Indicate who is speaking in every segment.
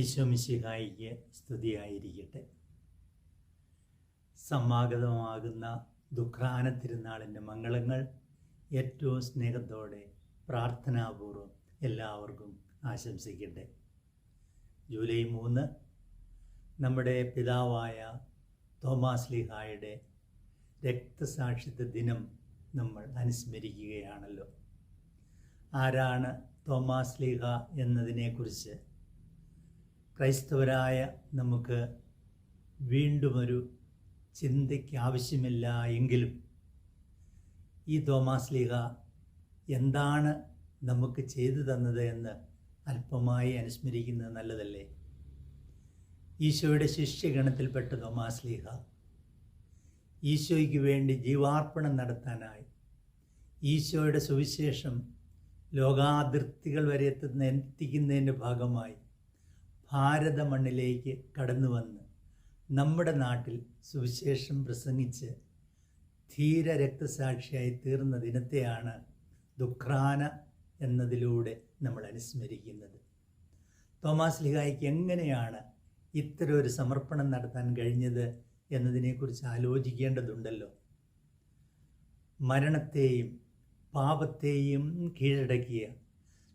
Speaker 1: ഈശോമിശിഹായിക്ക് സ്തുതിയായിരിക്കട്ടെ. സമാഗതമാകുന്ന ദുഃഖാന തിരുനാളിന്റെ മംഗളങ്ങൾ ഏറ്റവും സ്നേഹത്തോടെ പ്രാർത്ഥനാപൂർവം എല്ലാവർക്കും ആശംസിക്കട്ടെ. ജൂലൈ മൂന്ന് നമ്മുടെ പിതാവായ തോമാസ് ലിഹായുടെ രക്തസാക്ഷിത്വ ദിനം നമ്മൾ അനുസ്മരിക്കുകയാണല്ലോ. ആരാണ് തോമാസ് ലിഹ എന്നതിനെക്കുറിച്ച് ക്രൈസ്തവരായ നമുക്ക് വീണ്ടുമൊരു ചിന്തയ്ക്ക് ആവശ്യമില്ല എങ്കിലും ഈ തോമാസ് ലീഹ എന്താണ് നമുക്ക് ചെയ്തു തന്നത് എന്ന് അല്പമായി അനുസ്മരിക്കുന്നത് നല്ലതല്ലേ? ഈശോയുടെ ശിഷ്യഗണത്തിൽപ്പെട്ട തോമാസ് ലീഹ ഈശോയ്ക്ക് വേണ്ടി ജീവാർപ്പണം നടത്താനായി ഈശോയുടെ സുവിശേഷം ലോകാതിർത്തികൾ വരെ എത്തുന്ന എത്തിക്കുന്നതിന്റെ ഭാഗമായി ഭാരത മണ്ണിലേക്ക് കടന്നു വന്ന് നമ്മുടെ നാട്ടിൽ സുവിശേഷം പ്രസംഗിച്ച് ധീര രക്തസാക്ഷിയായി തീർന്ന ദിനത്തെയാണ് ദുഃഖാന എന്നതിലൂടെ നമ്മൾ അനുസ്മരിക്കുന്നത്. തോമാസ് ലിഹായ്ക്ക് എങ്ങനെയാണ് ഇത്ര ഒരു സമർപ്പണം നടത്താൻ കഴിഞ്ഞത് എന്നതിനെക്കുറിച്ച് ആലോചിക്കേണ്ടതുണ്ടല്ലോ. മരണത്തെയും പാപത്തെയും കീഴടക്കിയ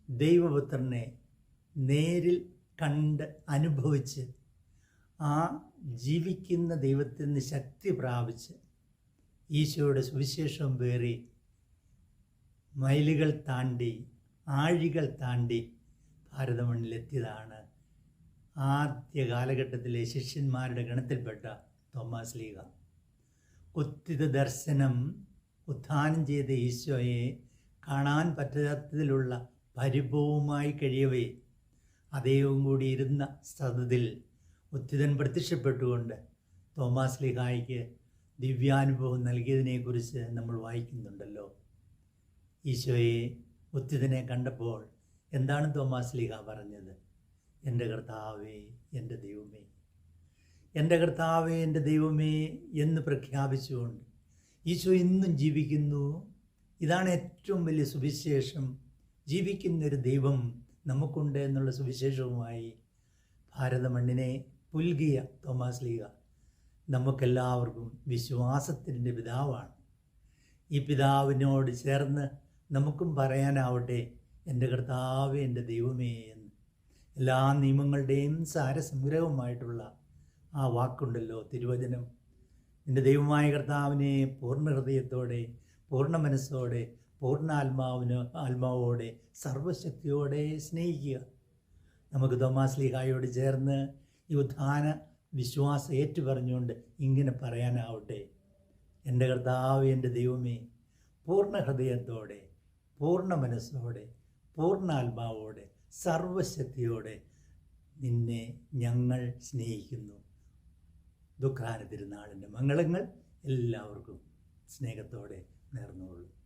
Speaker 1: ദൈവപുത്രനെ നേരിൽ കണ്ട് അനുഭവിച്ച് ആ ജീവിക്കുന്ന ദൈവത്തിൽ നിന്ന് ശക്തി പ്രാപിച്ച് ഈശോയുടെ സുവിശേഷം പേറി മൈലുകൾ താണ്ടി ആഴികൾ താണ്ടി ഭാരതമണ്ണിലെത്തിയതാണ് ആദ്യ കാലഘട്ടത്തിലെ ശിഷ്യന്മാരുടെ ഗണത്തിൽപ്പെട്ട തോമസ് ലീഗ. ഉത്തിത ദർശനം ഉത്ഥാനം ചെയ്ത ഈശോയെ കാണാൻ പറ്റാത്തതിലുള്ള പരിഭവമായി കഴിയവേ അദ്ദേഹവും കൂടി ഇരുന്ന സ്ഥലത്തിൽ ഉത്തിതൻ പ്രത്യക്ഷപ്പെട്ടുകൊണ്ട് തോമാസ് ലിഹായിക്ക് ദിവ്യാനുഭവം നൽകിയതിനെക്കുറിച്ച് നമ്മൾ വായിക്കുന്നുണ്ടല്ലോ. ഈശോയെ ഉത്തിതനെ കണ്ടപ്പോൾ എന്താണ് തോമാസ് ലിഹ പറഞ്ഞത്? എന്റെ കർത്താവേ എന്റെ ദൈവമേ എന്റെ കർത്താവേ എന്റെ ദൈവമേ എന്ന് പ്രഖ്യാപിച്ചുകൊണ്ട് ഈശോ ഇന്നും ജീവിക്കുന്നു. ഇതാണ് ഏറ്റവും വലിയ സുവിശേഷം. ജീവിക്കുന്നൊരു ദൈവം നമുക്കുണ്ട് എന്നുള്ള സുവിശേഷവുമായി ഭാരത മണ്ണിനെ പുൽകിയ തോമാസ് ലീഗ. നമുക്കെല്ലാവർക്കും വിശ്വാസത്തിന്റെ പിതാവാണ്. ഈ പിതാവിനോട് ചേർന്ന് നമുക്കും പറയാനാവട്ടെ എന്റെ കർത്താവ് എന്റെ ദൈവമേ എന്ന്. എല്ലാ നിയമങ്ങളുടെയും സാരസംഗ്രഹമായിട്ടുള്ള ആ വാക്കുണ്ടല്ലോ തിരുവചനം. എന്റെ ദൈവമായ കർത്താവിനെ പൂർണ ഹൃദയത്തോടെ പൂർണ മനസ്സോടെ പൂർണ ആത്മാവിന് ആത്മാവോടെ സർവശക്തിയോടെ സ്നേഹിക്കുക. നമുക്ക് തോമാസ് ലീഹായോട് ചേർന്ന് ഈ ഉദ്ധാന വിശ്വാസം ഏറ്റുപറഞ്ഞുകൊണ്ട് ഇങ്ങനെ പറയാനാവട്ടെ. എന്റെ കർത്താവ് എന്റെ ദൈവമേ പൂർണ ഹൃദയത്തോടെ പൂർണ മനസ്സോടെ പൂർണ ആത്മാവോടെ സർവശക്തിയോടെ നിന്നെ ഞങ്ങൾ സ്നേഹിക്കുന്നു. ദുഃഖാന തിരുനാളിന്റെ മംഗളങ്ങൾ എല്ലാവർക്കും സ്നേഹത്തോടെ നേർന്നുകൊള്ളു.